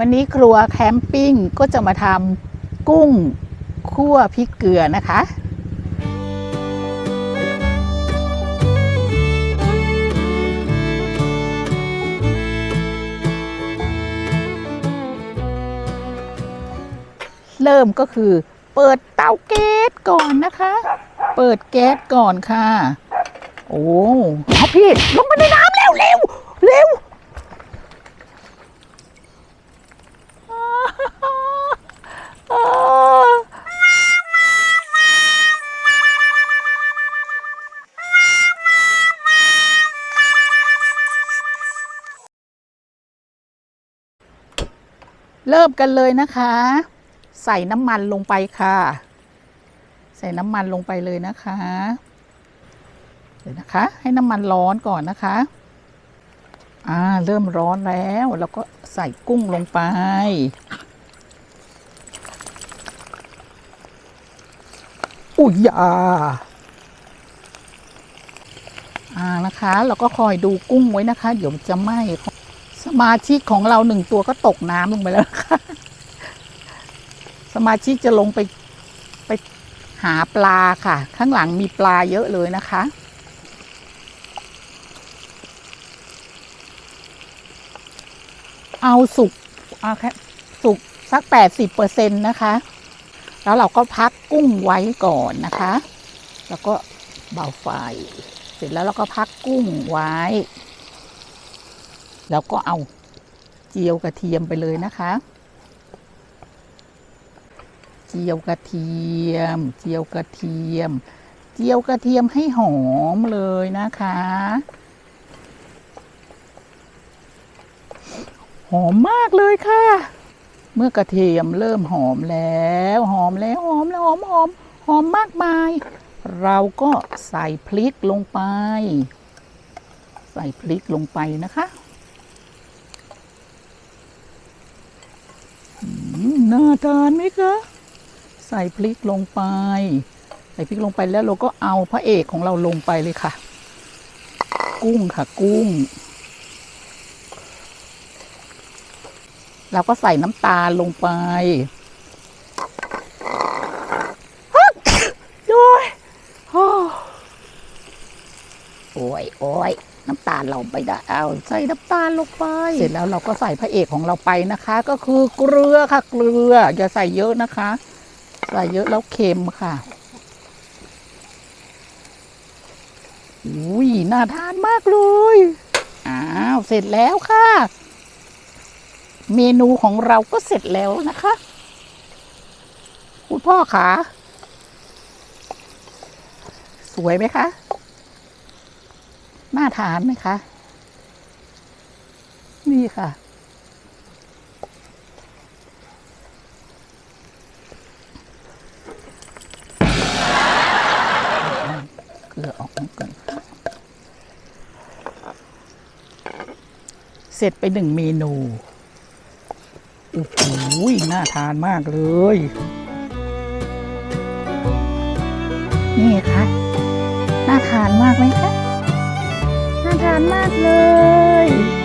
วันนี้ครัวแคมปิ้งก็จะมาทำกุ้งคั่วพริกเกลือนะคะ เริ่มก็คือเปิดเตาแก๊สก่อนนะคะ เปิดแก๊สก่อนค่ะ โอ้พี่ลงไปในน้ เริ่มกันเลยนะคะ ใส่น้ำมันลงไปค่ะ ใส่น้ำมันลงไปเลยนะคะเดี๋ยวนะคะ ให้น้ำมันร้อนก่อนนะคะ อ่า เริ่มร้อนแล้วแล้วก็ใส่กุ้งลงไป อุ้ยอยาอ่านะคะ เราก็คอยดูกุ้งไว้นะคะ เดี๋ยวมันจะไหม้ มาชิกของเราหนึ่งตัวก็ตกน้ำลงไปแล้วนะคะสมาชิกจะลงไปไปหาปลาค่ะ ข้างหลังมีปลาเยอะเลยนะคะ เอาสุกเอาแค่สุกสักแปดสิบเปอร์เซ็นต์นะคะ แล้วเราก็พักกุ้งไว้ก่อนนะคะ แล้วก็เบาไฟ เสร็จแล้วเราก็พักกุ้งไว้ แล้วก็เอาเจียวกระเทียมไปเลยนะคะ เจียวกระเทียม เจียวกระเทียม เจียวกระเทียมให้หอมเลยนะคะ หอมมากเลยค่ะ เมื่อกระเทียมเริ่มหอมแล้ว หอมแล้วหอมแล้วหอมหอมหอมมากมาย เราก็ใส่พริกลงไป ใส่พริกลงไปนะคะอืม น่าทานไหมคะ ใส่พริกลงไป ใส่พริกลงไปแล้วเราก็เอาพระเอกของเราลงไปเลยค่ะ กุ้งค่ะ กุ้ง เราก็ใส่น้ำตาลลงไปโอ้ยโอ้ยโอ้ย น้ำตาลเราไม่ได้เอาใส่น้ำตาลลงไป เสร็จแล้วเราก็ใส่พระเอกของเราไปนะคะ ก็คือเกลือค่ะ เกลืออย่าใส่เยอะนะคะ ใส่เยอะแล้วเค็มค่ะอุ้ยน่าทานมากเลยอ้าวเสร็จแล้วค่ะ เมนูของเราก็เสร็จแล้วนะคะคุณพ่อคะสวยไหมคะ น่าทานไหมคะ นี่ค่ะ เกลือออกก่อนเสร็จไปหนึ่งเมนูโอ้โหน่าทานมากเลย นี่คะน่าทานมากไหมคะานมากเลย